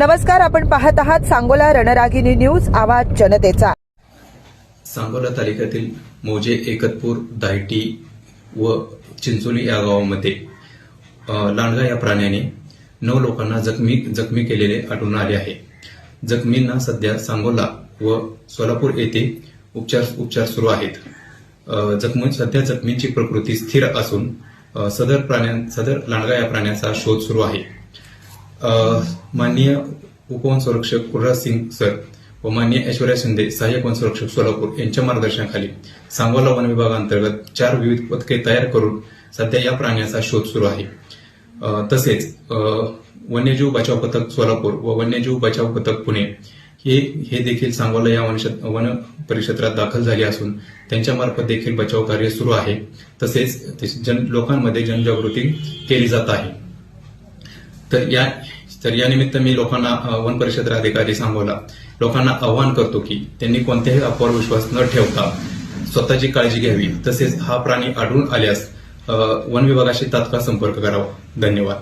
नमस्कार आपण पाहत आहात सांगोला रणरागिनी न्यूज आवाज जनतेचा. सांगोला तालुक्यातील मोजे एकतपूर दायटी व चिंचोली या गावामध्ये लांडगा या प्राण्याने नऊ लोकांना जखमी जखमी केलेले आढळून आले आहे. जखमींना सध्या सांगोला व सोलापूर येथे उपचार उपचार सुरू आहेत. जखमी सध्या जखमींची प्रकृती स्थिर असून सदर प्राण्यां सदर लांडगा या प्राण्याचा शोध सुरू आहे. माननीय उपवन संरक्षक कुलराज सिंग सर व माननीय ऐश्वर्या शिंदे सहाय्यक वन संरक्षक सोलापूर यांच्या मार्गदर्शनाखाली सांगोला वन विभागांतर्गत चार विविध पथके तयार करून सध्या या प्राण्याचा शोध सुरू आहे. तसेच वन्यजीव बचाव पथक सोलापूर व वन्यजीव बचाव पथक पुणे हे हे देखील सांगोला या वन परिक्षेत्रात दाखल झाले असून त्यांच्या मार्फत देखील बचाव कार्य सुरू आहे. तसेच ते जन लोकांमध्ये जनजागृती केली जात आहे. तर या तर यानिमित्त मी लोकांना वन परिषद अधिकारी सांगोला लोकांना आवाहन करतो की त्यांनी कोणत्याही अफवावर विश्वास न ठेवता स्वतःची काळजी घ्यावी. तसेच हा प्राणी आढळून आल्यास वन विभागाशी तात्काळ संपर्क करावा. धन्यवाद.